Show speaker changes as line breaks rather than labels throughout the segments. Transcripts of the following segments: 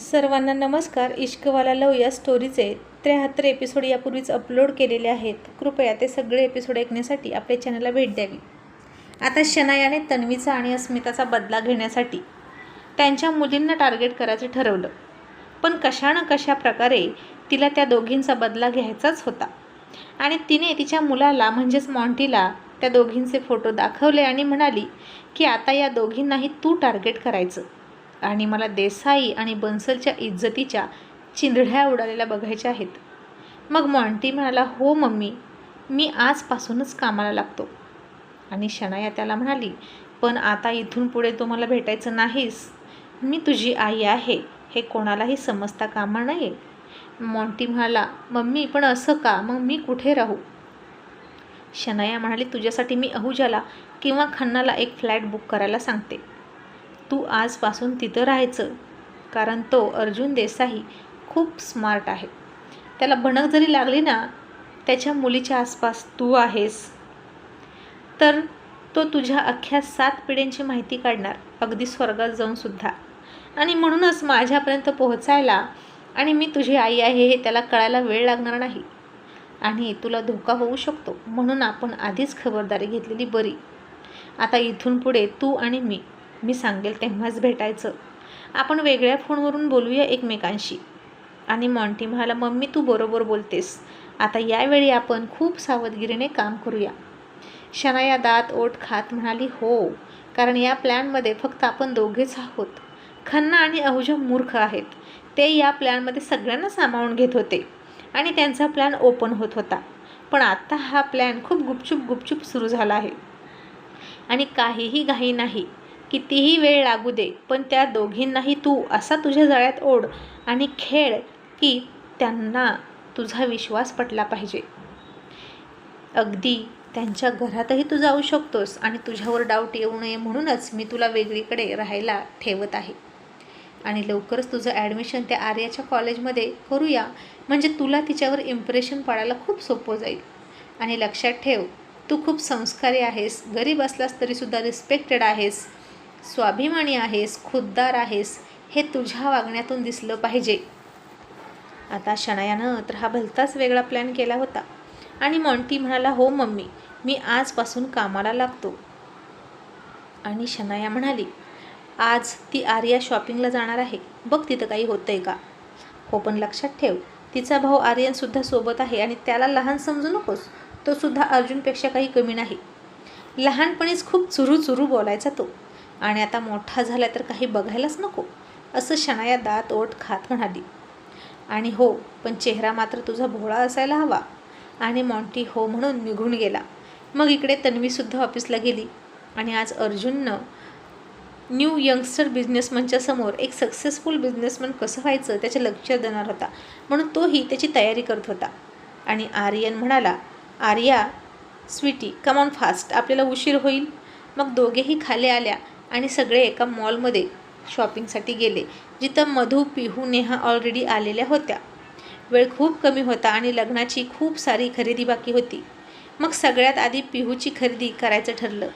सर्वांना नमस्कार. इश्कवाला लव या स्टोरीचे त्र्याहत्तर एपिसोड यापूर्वीच अपलोड केलेले आहेत. कृपया ते सगळे एपिसोड ऐकण्यासाठी आपल्या चॅनलला भेट द्यावी. आता शनायाने तन्वीचा आणि अस्मिताचा बदला घेण्यासाठी त्यांच्या मुलींना टार्गेट करायचं ठरवलं. पण कशा ना कशा प्रकारे तिला त्या दोघींचा बदला घ्यायचाच होता? आणि तिने तिच्या मुलाला म्हणजेच मॉन्टीला त्या दोघींचे फोटो दाखवले आणि म्हणाली की आता या दोघींनाही तू टार्गेट करायचं. आणि मला देसाई आणि बन्सलच्या इज्जतीच्या चिंधड्या उडालेल्या बघायच्या आहेत. मग मॉन्टी म्हणाला हो मम्मी मी आजपासूनच कामाला लागतो. आणि शनाया त्याला म्हणाली पण आता इथून पुढे तू मला भेटायचं नाहीस. मी तुझी आई आहे हे कोणालाही समजता कामा नये. मॉन्टी म्हणाला मम्मी पण असं का? मग मी कुठे राहू? शनाया म्हणाली तुझ्यासाठी मी अहुजाला किंवा खन्नाला एक फ्लॅट बुक करायला सांगते. तू आजपासून तिथं राहायचं. कारण तो अर्जुन देसाई खूप स्मार्ट आहे. त्याला भणक जरी लागली ना त्याच्या मुलीच्या आसपास तू आहेस. तर तो तुझ्या अख्ख्या सात पिढ्यांची माहिती काढणार अगदी स्वर्गात जाऊनसुद्धा आणि म्हणूनच माझ्यापर्यंत पोहोचायला आणि मी तुझी आई आहे हे त्याला कळायला वेळ लागणार नाही. आणि तुला धोका होऊ शकतो म्हणून आपण आधीच खबरदारी घेतलेली बरी. आता इथून पुढे तू आणि मी. मी सांगेल तेव्हाच भेटायचं. आपण वेगळ्या फोनवरून बोलूया एकमेकांशी. आणि मॉन्टी म्हणाला मम्मी तू बरोबर बोलतेस. आता यावेळी आपण खूप सावधगिरीने काम करूया. शनाया दात ओठ खात म्हणाली हो कारण या प्लॅनमध्ये फक्त आपण दोघेच आहोत. खन्ना आणि अहुजा मूर्ख आहेत. ते या प्लॅनमध्ये सगळ्यांना सामावून घेत होते आणि त्यांचा प्लॅन ओपन होत होता. पण आत्ता हा प्लॅन खूप गुपचूप गुपचूप सुरू झाला आहे. आणि काहीही घाई नाही. कितीही वेळ लागू दे पण त्या दोघींनाही तू असा तुझ्या जळ्यात ओढ आणि खेळ की त्यांना तुझा विश्वास पटला पाहिजे. अगदी त्यांच्या घरातही तू जाऊ शकतोस आणि तुझ्यावर डाऊट येऊ नये म्हणूनच मी तुला वेगळीकडे राहायला ठेवत आहे. आणि लवकरच तुझं ॲडमिशन त्या आर्याच्या कॉलेजमध्ये करूया. म्हणजे तुला तिच्यावर इम्प्रेशन पाडायला खूप सोपं जाईल. आणि लक्षात ठेव तू खूप संस्कारी आहेस गरीब असलास तरीसुद्धा रिस्पेक्टेड आहेस. स्वाभिमानी आहेस खुद्दार आहेस हे तुझ्या वागण्यातून दिसलं पाहिजे. आता शनायानं तर हा भलताच वेगळा प्लॅन केला होता. आणि मॉन्टी म्हणाला हो मम्मी मी आजपासून कामाला लागतो. आणि शनाया म्हणाली आज ती आर्या शॉपिंगला जाणार आहे. बघ तिथं काही होतं आहे का. हो पण लक्षात ठेव तिचा भाऊ आर्यनसुद्धा सोबत आहे आणि त्याला लहान समजू नकोस. तो सुद्धा अर्जुनपेक्षा काही कमी नाही. लहानपणीच खूप चुरू चुरू बोलायचा तो. आणि आता मोठा झाला तर काही बघायलाच नको असं शनाया दात ओठ खात म्हणाली. आणि हो पण चेहरा मात्र तुझा भोळा असायला हवा. आणि मॉन्टी हो म्हणून निघून गेला. मग इकडे तन्वीसुद्धा ऑफिसला गेली. आणि आज अर्जुननं न्यू यंगस्टर बिझनेसमनच्या समोर एक सक्सेसफुल बिझनेसमन कसं व्हायचं त्याचे लक्ष देणार होता. म्हणून तोही त्याची तयारी करत होता. आणि आर्यन म्हणाला आर्या स्वीटी कमॉन फास्ट आपल्याला उशीर होईल. मग दोघेही खाली आल्या आणि सगळे एका मॉलमध्ये शॉपिंगसाठी गेले जिथं मधू पिहू नेहा ऑलरेडी आलेल्या होत्या. वेळ खूप कमी होता आणि लग्नाची खूप सारी खरेदी बाकी होती. मग सगळ्यात आधी पिहूची खरेदी करायचं ठरलं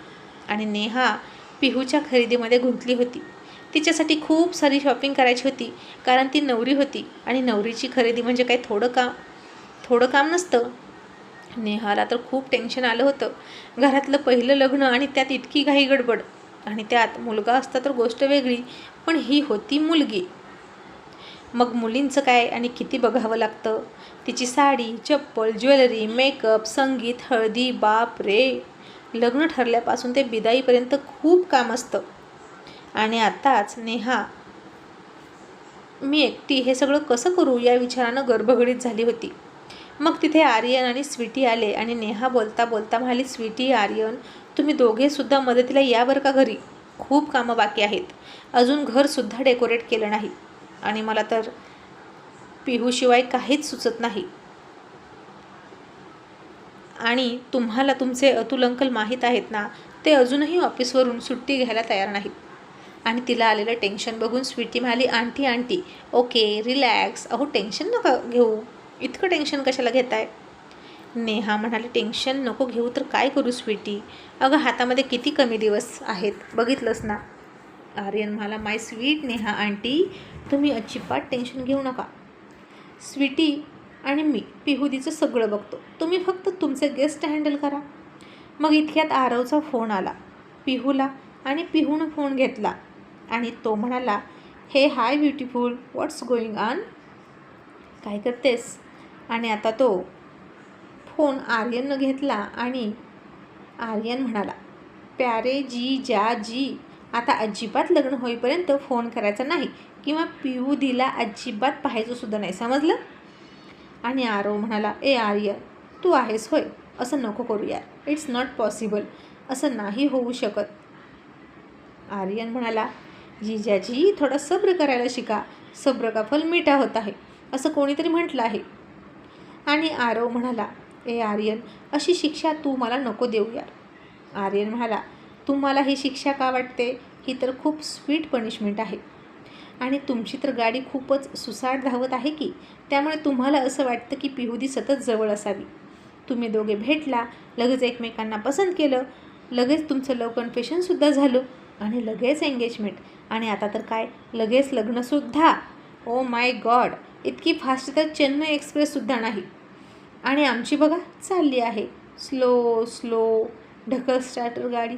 आणि नेहा पिहूच्या खरेदीमध्ये गुंतली होती. तिच्यासाठी खूप सारी शॉपिंग करायची होती कारण ती नवरी होती आणि नवरीची खरेदी म्हणजे काही थोडं काम थोडं काम नसतं. नेहाला तर खूप टेन्शन आलं होतं. घरातलं पहिलं लग्न आणि त्यात इतकी घाई गडबड. आणि त्यात मुलगा असता तर गोष्ट वेगळी पण ही होती मुलगी. मग मुलींचं काय आणि किती बघावं लागतं? तिची साडी चप्पल ज्वेलरी मेकअप संगीत हळदी बाप रे! लग्न ठरल्यापासून ते बिदाईपर्यंत खूप काम असतं. आणि आताच नेहा मी एकटी हे सगळं कसं करू या विचारानं गर्भगडीत झाली होती. मग तिथे आर्यन आणि स्वीटी आले आणि नेहा बोलता बोलता म्हणाली स्वीटी आर्यन तुम्ही दोघेसुद्धा मदतीला या बरं का घरी? खूप कामं बाकी आहेत. अजून घरसुद्धा डेकोरेट केलं नाही. आणि मला तर पिहूशिवाय काहीच सुचत नाही. आणि तुम्हाला तुमचे अतुल अंकल माहीत आहेत ना ते अजूनही ऑफिसवरून सुट्टी घ्यायला तयार नाहीत. आणि तिला आलेलं टेन्शन बघून स्वीटी म्हणाली आंटी आंटी ओके रिलॅक्स. अहो टेन्शन नका घेऊ. इतकं टेन्शन कशाला घेताय? नेहा म्हणाली टेन्शन नको घेऊ तर काय करू स्वीटी? अगं हातामध्ये किती कमी दिवस आहेत? बघितलंस ना? आर्यन म्हणाला माय स्वीट नेहा आंटी तुम्ही अजिबात टेन्शन घेऊ नका. स्वीटी आणि मी पिहुदीचं सगळं बघतो. तुम्ही फक्त तुमचे गेस्ट हँडल करा. मग इतक्यात आरवचा फोन आला. पिहूला आणि पिहूनं फोन घेतला आणि तो म्हणाला hey hi beautiful what's going on? काय करतेस? आणि आता तो फोन आर्यननं घेतला आणि आर्यन म्हणाला प्यारे जी जा जी आता अजिबात लग्न होईपर्यंत फोन करायचा नाही किंवा पिऊ दिला अजिबात पाहायचं सुद्धा नाही समजलं? आणि आरव म्हणाला ए आर्यन तू आहेस होय असं नको करू यार इट्स नॉट पॉसिबल असं नाही होऊ शकत. आर्यन म्हणाला जिजाजी थोडा सब्र करायला शिका सब्र का फल मिठा होत आहे असं कोणीतरी म्हटलं आहे. आणि आरव म्हणाला ए आर्यन अशी शिक्षा तू मला नको देऊ यार. आर्यन म्हणाला तुम्हाला ही शिक्षा का वाटते? ही तर खूप स्वीट पनिशमेंट आहे. आणि तुमची तर गाडी खूपच सुसाट धावत आहे की? त्यामुळे तुम्हाला असं वाटतं की पिहुदी सतत जवळ असावी. तुम्ही दोघे भेटला लगेच एकमेकांना पसंत केलं लगेच तुमचं लव कन्फेशनसुद्धा झालं आणि लगेच एंगेजमेंट आणि आता तर काय? लगेच लग्नसुद्धा. ओ माय गॉड इतकी फास्ट तर चेन्नई एक्सप्रेससुद्धा नाही. आणि आमची बघा चालली आहे. स्लो स्लो ढकल स्टार्टर गाडी.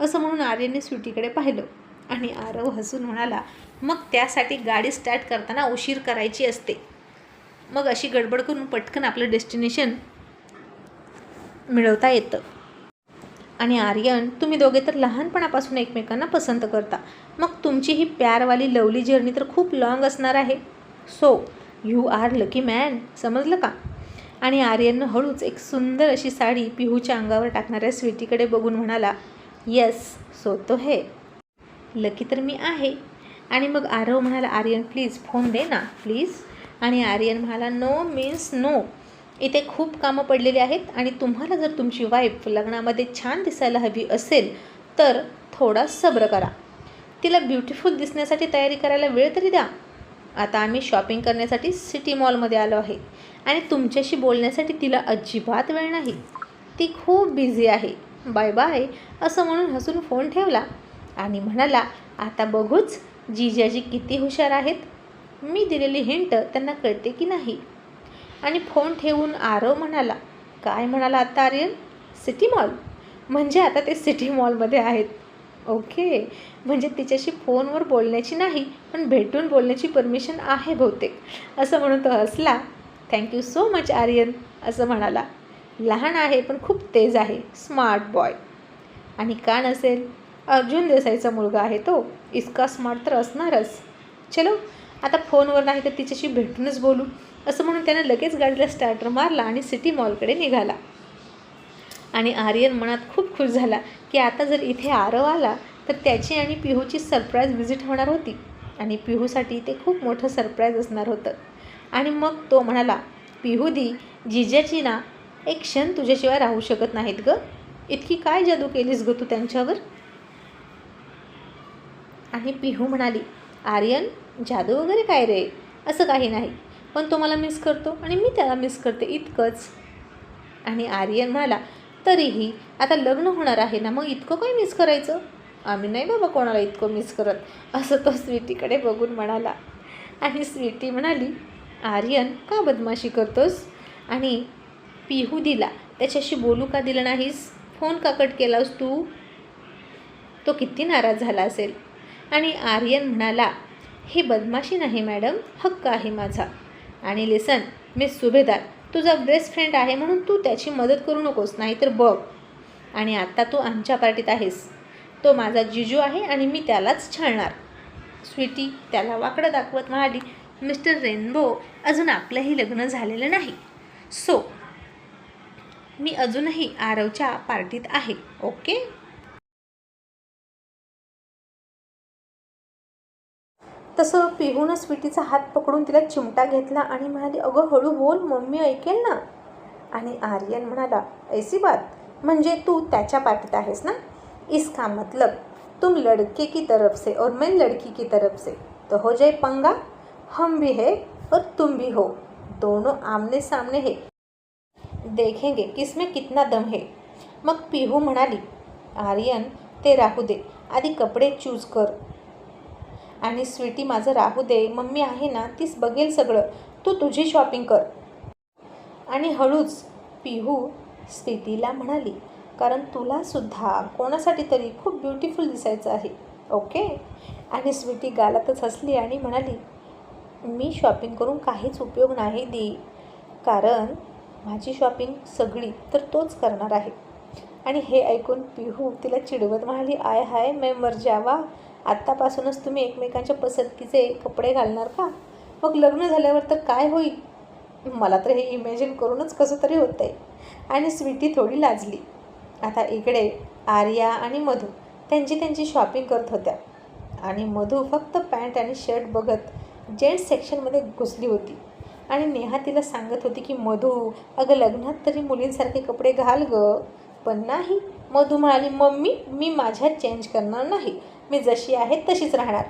असं म्हणून आर्यने स्वीटीकडे पाहिलं. आणि आरव हसून म्हणाला मग त्यासाठी गाडी स्टार्ट करताना उशीर करायची असते. मग अशी गडबड करून पटकन आपलं डेस्टिनेशन मिळवता येतं. आणि आर्यन तुम्ही दोघे तर लहानपणापासून एकमेकांना पसंत करता. मग तुमची ही प्यारवाली लवली जर्नी तर खूप लाँग असणार आहे. So you are lucky man समजलं का? आणि आर्यननं हळूच एक सुंदर अशी साडी पिहूच्या अंगावर टाकणाऱ्या स्वीटीकडे बघून म्हणाला येस सो तो हे. लकी तर मी आहे. आणि मग आरव म्हणाला आर्यन प्लीज फोन दे ना प्लीज आणि आर्यन म्हणाला नो मीन्स नो इथे खूप कामं पडलेली आहेत आणि तुम्हाला जर तुमची वाईफ लग्नामध्ये छान दिसायला हवी असेल तर थोडा सब्र करा. तिला ब्युटिफुल दिसण्यासाठी तयारी करायला वेळ तरी द्या. आता आम्ही शॉपिंग करण्यासाठी सिटी मॉलमध्ये आलो आहे. आणि तुमच्याशी बोलण्यासाठी तिला अजिबात वेळ नाही. ती खूप बिझी आहे. बाय बाय असं म्हणून हसून फोन ठेवला. आणि म्हणाला आता बघूच जिजाजी किती हुशार आहेत. मी दिलेली हिंट त्यांना कळते की नाही. आणि फोन ठेवून आरव म्हणाला काय म्हणाला आता आर्यन? सिटी मॉल म्हणजे आता ते सिटी मॉलमध्ये आहेत. ओके. म्हणजे तिच्याशी फोनवर बोलण्याची नाही पण भेटून बोलण्याची परमिशन आहे बहुतेक. असं म्हणून तो हसला. थँक्यू सो मच आर्यन असं म्हणाला. लहान आहे पण खूप तेज आहे. स्मार्ट बॉय आणि का नसेल? अर्जुन देसाईचा मुलगा आहे तो. इतका स्मार्ट तर असणारच. चलो आता फोनवर नाही तर तिच्याशी भेटूनच बोलू. असं म्हणून त्यानं लगेच गाडीला स्टार्टर मारला आणि सिटी मॉलकडे निघाला. आणि आर्यन मनात खूप खुश झाला की आता जर इथे आरव आला तर त्याची आणि पिहूची सरप्राईज व्हिजिट होणार होती. आणि पिहूसाठी ते खूप मोठं सरप्राईज असणार होतं. आणि मग तो म्हणाला पिहूदी जिजाची ना एक क्षण तुझ्याशिवाय राहू शकत नाहीत गं. इतकी काय जादू केलीस गं तू त्यांच्यावर? आणि पिहू म्हणाली आर्यन जादू वगैरे काय रे? असं काही नाही. पण तो मला मिस करतो आणि मी त्याला मिस करते इतकंच. आणि आर्यन म्हणाला तरीही आता लग्न होणार आहे ना मग इतकं काय मिस करायचं? आम्ही नाही बाबा कोणाला इतकं मिस करत. असं तो स्वीटीकडे बघून म्हणाला. आणि स्वीटी म्हणाली आर्यन का बदमाशी करतोस? आणि पिहू दिला त्याच्याशी बोलू का दिलं नाहीस? फोन का कट केलास तू? तो किती नाराज झाला असेल. आणि आर्यन म्हणाला हे बदमाशी नाही मॅडम हक्क आहे माझा. आणि लिसन मिस सुभेदार तुझा बेस्ट फ्रेंड आहे म्हणून तू त्याची मदत करू नकोस नाहीतर बघ. आणि आत्ता तू आमच्या पार्टीत आहेस. तो माझा जिजू आहे आणि मी त्यालाच छळणार. स्वीटी त्याला वाकडं दाखवत म्हणाली मिस्टर रेनबो अजून आपलंही लग्न झालेलं नाही. सो मी अजूनही आरवच्या पार्टीत आहे ओके? तसं पिहूनं स्वीटीचा हात पकडून तिला चिमटा घेतला आणि म्हणाली अगं हळू बोल मम्मी ऐकेल ना? आणि आर्यन म्हणाला ऐसी बात? म्हणजे तू त्याच्या पाठीत आहेस ना? इसका मतलब? तुम लड़के की तरफ से और मैं लड़की की तरफ से। तो हो जाए पंगा? हम भी है और तुम भी हो। दोनों आमने सामने है। देखेंगे किसमें कितना दम है। मग पिहू म्हणाली आर्यन ते राहू दे. आधी कपडे चूज कर. आणि स्वीटी माझं राहू दे मम्मी आहे ना तीच बघेल सगळं. तू तुझी शॉपिंग कर. आणि हळूच पिहू स्थितीला म्हणाली कारण तुलासुद्धा कोणासाठी तरी खूप ब्युटिफुल दिसायचं आहे ओके आणि स्वीटी गालातच हसली आणि म्हणाली मी शॉपिंग करून काहीच उपयोग नाही दे कारण माझी शॉपिंग सगळी तर तोच करणार आहे. आणि हे ऐकून पिहू तिला चिडवत म्हणाली आय हाय मै मर जावा. आत्तापासूनच तुम्ही एकमेकांच्या पसंतीचे कपडे घालणार का? मग लग्न झाल्यावर तर काय होईल? मला तर हे इमॅजिन करूनच कसं तरी होतं आहे आणि स्वीटी थोडी लाजली. आता इकडे आर्या आणि मधू त्यांची त्यांची शॉपिंग करत होत्या. आणि मधू फक्त पॅन्ट आणि शर्ट बघत जेंट्स सेक्शनमध्ये घुसली होती. आणि नेहा तिला सांगत होती की मधू अगं लग्नात तरी मुलींसारखे कपडे घाल ग. पण नाही. मधू म्हणाली मम्मी मी माझ्या चेंज करणार नाही. मी जशी आहे तशीच राहणार.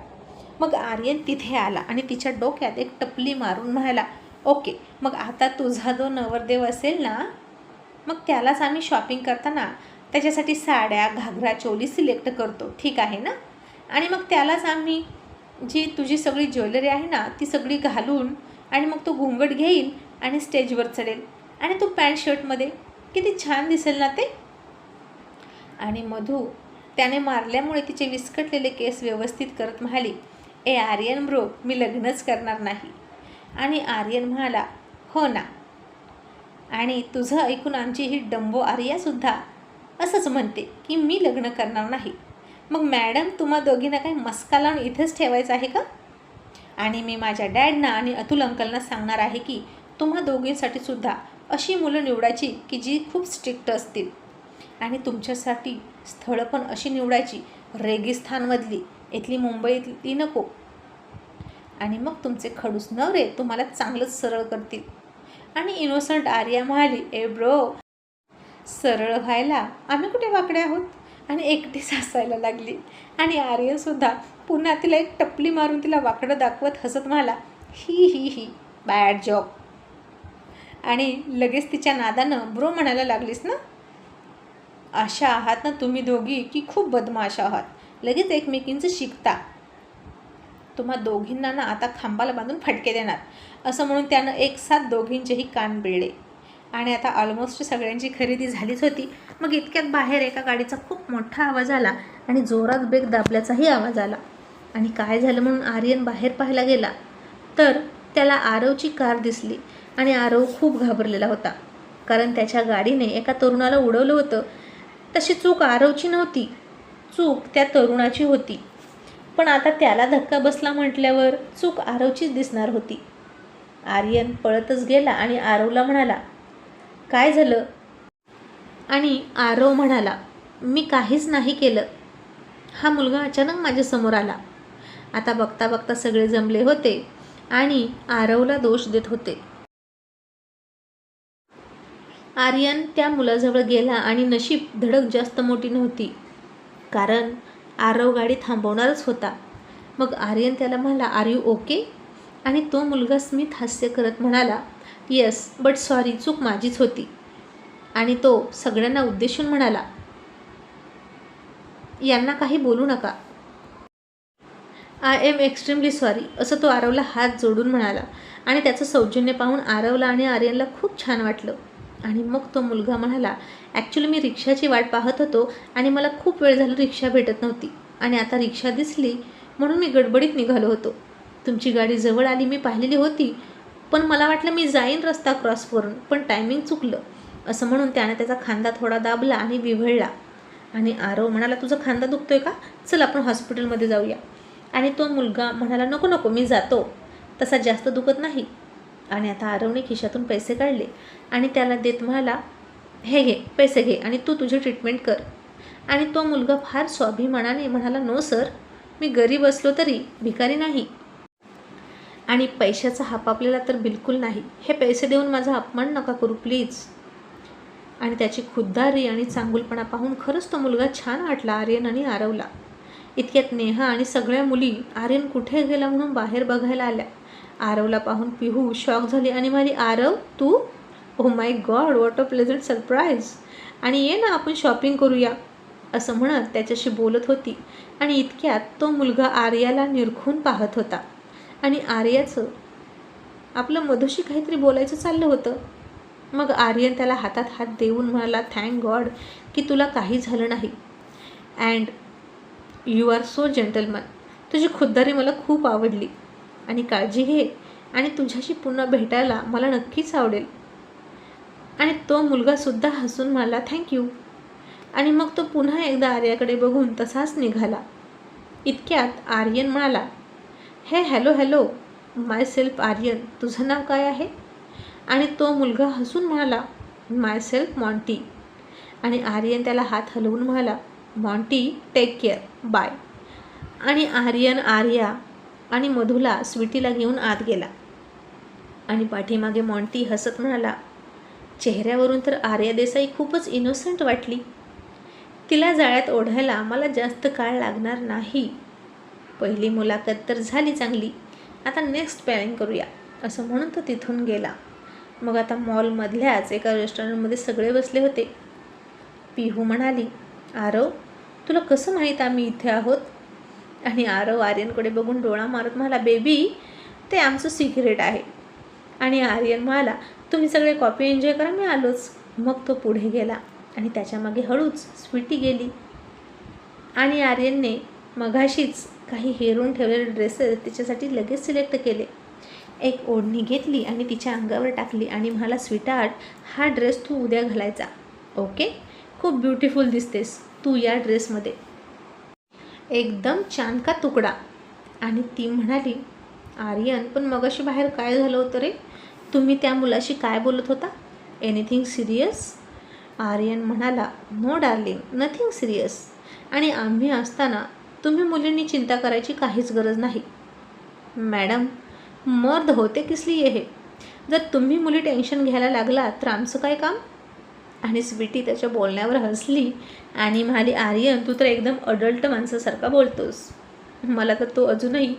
मग आर्यन तिथे आला आणि तिच्या डोक्यात एक टपली मारून म्हणाला ओके मग आता तुझा जो नवरदेव असेल ना मग त्यालाच आम्ही शॉपिंग करताना त्याच्यासाठी साड्या घागरा चोली सिलेक्ट करतो. ठीक आहे ना? आणि मग त्यालाच आम्ही जी तुझी सगळी ज्वेलरी आहे ना ती सगळी घालून आणि मग तो घुंगट घेईल आणि स्टेजवर चढेल. आणि तो पॅन्ट शर्टमध्ये किती छान दिसेल ना ते? आणि मधू त्याने मारल्यामुळे तिचे विस्कटलेले केस व्यवस्थित करत म्हणाली ए आर्यन ब्रो मी लग्नच करणार नाही. आणि आर्यन म्हणाला हो ना. आणि तुझं ऐकून आमची ही डंबो आर्यासुद्धा असंच म्हणते की मी लग्न करणार नाही. मग मॅडम तुम्हा दोघींना काही मस्का लावून इथेच ठेवायचं आहे का? आणि मी माझ्या डॅडना आणि अतुल अंकलना सांगणार आहे की तुम्हा दोघींसाठी सुद्धा अशी मुलं निवडायची की जी खूप स्ट्रिक्ट असतील. आणि तुमच्यासाठी स्थळं पण अशी निवडायची. रेगिस्थानमधली इथली मुंबईतली नको. आणि मग तुमचे खडूस नवरे तुम्हाला चांगलंच सरळ करतील. आणि इनोसंट आर्या म्हणाली ए ब्रो सरळ व्हायला आम्ही कुठे वाकडे आहोत? आणि एकटीच हसायला लागली. आणि आर्यनसुद्धा पुन्हा तिला एक टपली मारून तिला वाकडं दाखवत हसत म्हणाला ही ही ही बॅड जॉब आणि लगेच तिच्या नादानं ब्रो म्हणायला लागलीस ना? अशा आहात ना तुम्ही दोघी की खूप बदमाश आहात. लगेच एकमेकींचं शिकता. तुम्हा दोघींना ना आता खांबाला बांधून फटके देणार. असं म्हणून त्यानं एक साथ दोघींचेही कान बिळले. आणि आता ऑलमोस्ट सगळ्यांची खरेदी झालीच होती. मग इतक्यात बाहेर एका गाडीचा खूप मोठा आवाज आला आणि जोरात ब्रेक दाबल्याचाही आवाज आला. आणि काय झालं म्हणून आर्यन बाहेर पाहायला गेला? तर त्याला आरवची कार दिसली आणि आरव खूप घाबरलेला होता. कारण त्याच्या गाडीने एका तरुणाला उडवलं होतं तशी चूक आरवची नव्हती. चूक त्या तरुणाची होती. पण आता त्याला धक्का बसला म्हटल्यावर चूक आरवचीच दिसणार होती. आर्यन पळतच गेला आणि आरवला म्हणाला काय झालं? आणि आरव म्हणाला मी काहीच नाही केलं. हा मुलगा अचानक माझ्यासमोर आला. आता बघता बघता सगळे जमले होते आणि आरवला दोष देत होते. आर्यन त्या मुलाजवळ गेला आणि नशीब धडक जास्त मोठी नव्हती. कारण आरव गाडी थांबवणारच होता. मग आर्यन त्याला म्हणाला आर यू ओके? आणि तो मुलगा स्मित हास्य करत म्हणाला येस बट सॉरी चूक माझीच होती. आणि तो सगळ्यांना उद्देशून म्हणाला यांना काही बोलू नका. आय एम एक्स्ट्रीमली सॉरी असं तो आरवला हात जोडून म्हणाला. आणि त्याचं सौजन्य पाहून आरवला आणि आर्यनला खूप छान वाटलं. आणि मग तो मुलगा म्हणाला ॲक्च्युली मी रिक्षाची वाट पाहत होतो आणि मला खूप वेळ झाला रिक्षा भेटत नव्हती. आणि आता रिक्षा दिसली म्हणून मी गडबडीत निघालो होतो. तुमची गाडी जवळ आली मी पाहिलेली होती पण मला वाटलं मी जाईन रस्ता क्रॉस करून पण टायमिंग चुकलं. असं म्हणून त्याने त्याचा खांदा थोडा दाबला आणि विव्हळला. आणि आरव म्हणाला तुझा खांदा दुखतोय का? चल आपण हॉस्पिटलमध्ये जाऊया. आणि तो मुलगा म्हणाला नको नको मी जातो. तसा जास्त दुखत नाही. आणि आता आरवने खिशातून पैसे काढले आणि त्याला देत म्हणाला हे घे पैसे घे आणि तू तुझी ट्रीटमेंट कर. आणि तो मुलगा फार स्वाभिमानाने म्हणाला नो सर मी गरीब असलो तरी भिकारी नाही. आणि पैशाचा हाप आपल्याला तर बिलकुल नाही. हे पैसे देऊन माझा अपमान नका करू प्लीज आणि त्याची खुद्दारी आणि चांगुलपणा पाहून खरंच तो मुलगा छान वाटला आर्यन आणि आरवला. इतक्यात नेहा आणि सगळ्या मुली आर्यन कुठे गेला म्हणून बाहेर बघायला आल्या. आरवला पाहून पिहू शॉक झाली आणि म्हणाली आरव तू? ओ my god what a pleasant surprise आणि ये ना आपण शॉपिंग करूया असं म्हणत त्याच्याशी बोलत होती. आणि इतक्यात तो मुलगा आर्याला निरखून पाहत होता. आणि आर्याचं आपलं मधुशी काहीतरी बोलायचं चाललं होतं. मग आर्यन त्याला हातात हात देऊन म्हणाला थँक गॉड की तुला काही झालं नाही. And you are so gentleman तुझी खुद्दारी मला खूप आवडली. आणि काळजी घे. आणि तुझ्याशी पुन्हा भेटायला मला नक्कीच आवडेल. आणि तो मुलगासुद्धा हसून म्हणाला थँक्यू आणि मग तो पुन्हा एकदा आर्याकडे बघून तसाच निघाला. इतक्यात आर्यन म्हणाला hey hello hello myself Aryan. तुझं नाव काय आहे? आणि तो मुलगा हसून म्हणाला माय सेल्फ मॉन्टी आणि आर्यन त्याला हात हलवून म्हणाला मॉन्टी टेक केअर बाय आणि आर्यन आर्या आणि मधूला स्वीटीला घेऊन आत गेला. आणि पाठीमागे मॉन्टी हसत म्हणाला चेहऱ्यावरून तर आर्या देसाई खूपच इनोसंट वाटली. तिला जाळ्यात ओढायला मला जास्त काळ लागणार नाही. पहिली मुलाखत तर झाली चांगली. आता नेक्स्ट पॅरिंग करूया. असं म्हणून तो तिथून गेला. मग आता मॉलमधल्याच एका रेस्टॉरंटमध्ये सगळे बसले होते. पिहू म्हणाली आरव तुला कसं माहीत आम्ही इथे आहोत? आणि आरव आर्यनकडे बघून डोळा मारत म्हणाला बेबी ते आमचं सिक्रेट आहे. आणि आर्यन म्हणाला तुम्ही सगळे कॉफी एन्जॉय करा मी आलोच. मग तो पुढे गेला आणि त्याच्यामागे हळूच स्वीटी गेली. आणि आर्यनने मघाशीच काही हेरून ठेवलेले ड्रेसेस तिच्यासाठी लगेच सिलेक्ट केले. एक ओढणी घेतली आणि तिच्या अंगावर टाकली आणि म्हणाला स्वीटार्ट हा ड्रेस तू उद्या घालायचा. ओके खूप ब्युटिफुल दिसतेस तू या ड्रेसमध्ये. एकदम छान का तुकडा? आणि ती म्हणाली आर्यन पण मगाशी बाहेर काय झालं होतं रे? तुम्ही त्या मुलाशी काय बोलत होता? एनिथिंग सिरियस आर्यन म्हणाला नो डार्लिंग नथिंग सिरियस आणि आम्ही असताना तुम्ही मुलींनी चिंता करायची काहीच गरज नाही. मॅडम मर्द होते किसली हे? जर तुम्ही मुली टेन्शन घ्यायला लागला तर आमचं काय काम? आणि स्वीटी त्याच्या बोलण्यावर हसली आणि म्हणाली आर्यन तू तर एकदम अडल्ट माणसासारखा बोलतोस. मला तर तो अजूनही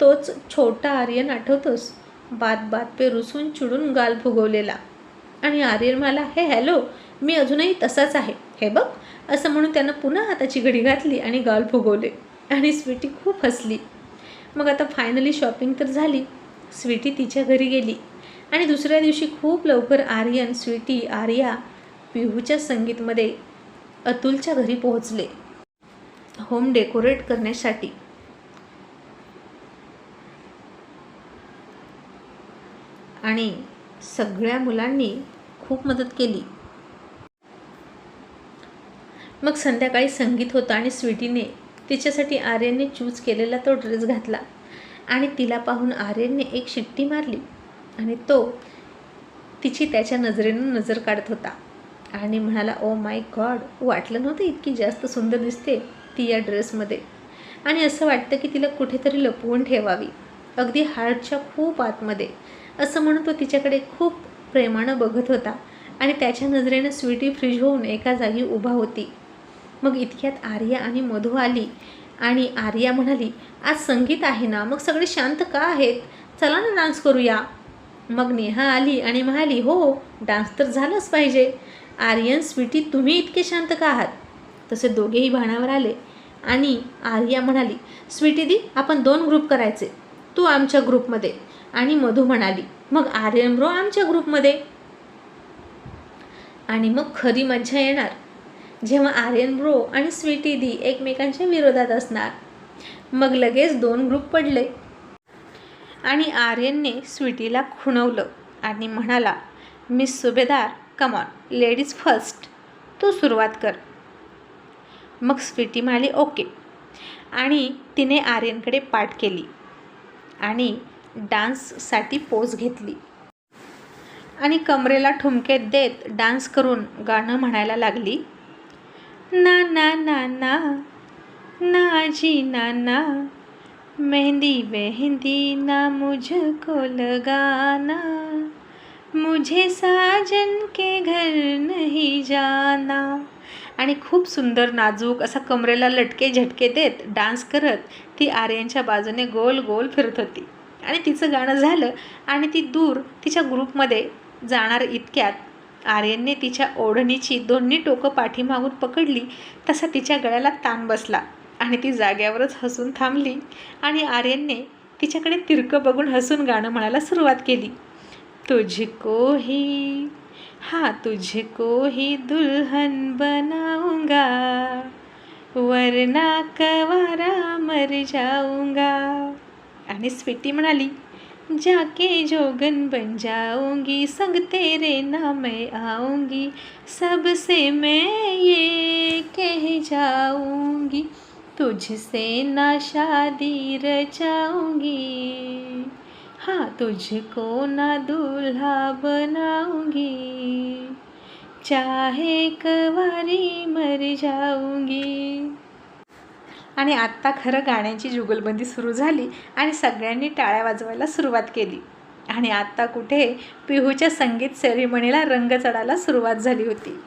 तोच छोटा आर्यन आठवतोस. बात बात पे रुसून चिडून गाल फुगवलेला. आणि आर्यन म्हणाला हे हॅलो मी अजूनही तसाच आहे. हे बघ असं म्हणून त्यानं पुन्हा हाताची घडी घातली आणि गाल फुगवले. आणि स्वीटी खूप हसली. मग आता फायनली शॉपिंग तर झाली. स्वीटी तिच्या घरी गेली. आणि दुसऱ्या दिवशी खूप लवकर आर्यन स्वीटी आर्या पिहूच्या संगीतमध्ये अतुलच्या घरी पोहोचले. होम डेकोरेट करण्यासाठी. आणि सगळ्या मुलांनी खूप मदत केली. मग संध्याकाळी संगीत होतं आणि स्वीटीने तिच्यासाठी आर्यनने चूज केलेला तो ड्रेस घातला आणि तिला पाहून आर्यनने एक शिट्टी मारली आणि तो तिची त्याच्या नजरेनं नजर काढत होता. आणि म्हणाला ओ माय गॉड वाटलं नव्हतं इतकी जास्त सुंदर दिसते ती या ड्रेसमध्ये. आणि असं वाटतं की तिला कुठेतरी लपवून ठेवावी. अगदी हार्टच्या खूप आतमध्ये. असं म्हणून तो तिच्याकडे खूप प्रेमानं बघत होता आणि त्याच्या नजरेनं स्वीटी फ्रीज होऊन एका जागी उभा होती. मग इतक्यात आर्या आणि मधू आली आणि आर्या म्हणाली आज संगीत आहे ना मग सगळे शांत का आहेत? चला ना डान्स करूया. मग नेहा आली आणि म्हणाली हो डान्स तर झालंच पाहिजे. आर्यन स्वीटी तुम्ही इतके शांत का आहात? तसे दोघेही भाणावर आले आणि आर्या म्हणाली स्वीटी दी आपण दोन ग्रुप करायचे. तू आमच्या ग्रुपमध्ये आणि मधू म्हणाली मग आर्यन ब्रो आमच्या ग्रुपमध्ये आणि मग खरी मज्जा येणार. जेव्हा आर्यन ब्रो आणि स्वीटी दी एकमेकांच्या विरोधात असणार मग लगेच दोन ग्रुप पडले. आणि आर्यनने स्वीटीला खुणवलं आणि म्हणाला miss Subhedar come on ladies first तू सुरुवात कर. मग स्वीटी म्हणाली ओके आणि तिने आर्यनकडे पाठ केली आणि डान्ससाठी पोज घेतली. आणि कमरेला ठुमके देत डान्स करून गाणं म्हणायला लागली. ना ना ना ना ना जी ना ना मेहंदी मेहंदी ना मुझको लगाना. मुझे साजन के घर नहीं जाना. आणि खूप सुंदर नाजूक असा कमरेला लटके झटके देत डान्स करत ती आर्यनच्या बाजूने गोल गोल फिरत होती. आणि तिचं गाणं झालं आणि ती दूर तिच्या ग्रुपमध्ये जाणार इतक्यात आर्यनने तिच्या ओढणीची दोन्ही टोकं पाठीमागून पकडली तसा तिच्या गळ्याला ताण बसला आणि ती जाग्यावरच हसून थांबली आणि आर्यनने तिच्याकडे तिरकं बघून हसून गाणं म्हणायला सुरुवात केली. तुझको ही हाँ तुझको ही दुल्हन बनाऊंगा वरना कवारा मर जाऊंगा. आणि स्वीटी म्हणाली जाके जोगन बन जाऊंगी संग तेरे ना मैं आऊंगी सबसे मैं ये कह जाऊंगी तुझसे ना शादी रचाऊंगी. हाँ तुझको ना दूल्हा बनाऊंगी चाहे कवारी मर जाऊंगी. आणि आत्ता खरं गाण्याची जुगलबंदी सुरू झाली आणि सगळ्यांनी टाळ्या वाजवायला सुरुवात केली. आणि आत्ता कुठे पिहूच्या संगीत सेरेमनीला रंग चढायला सुरुवात झाली होती.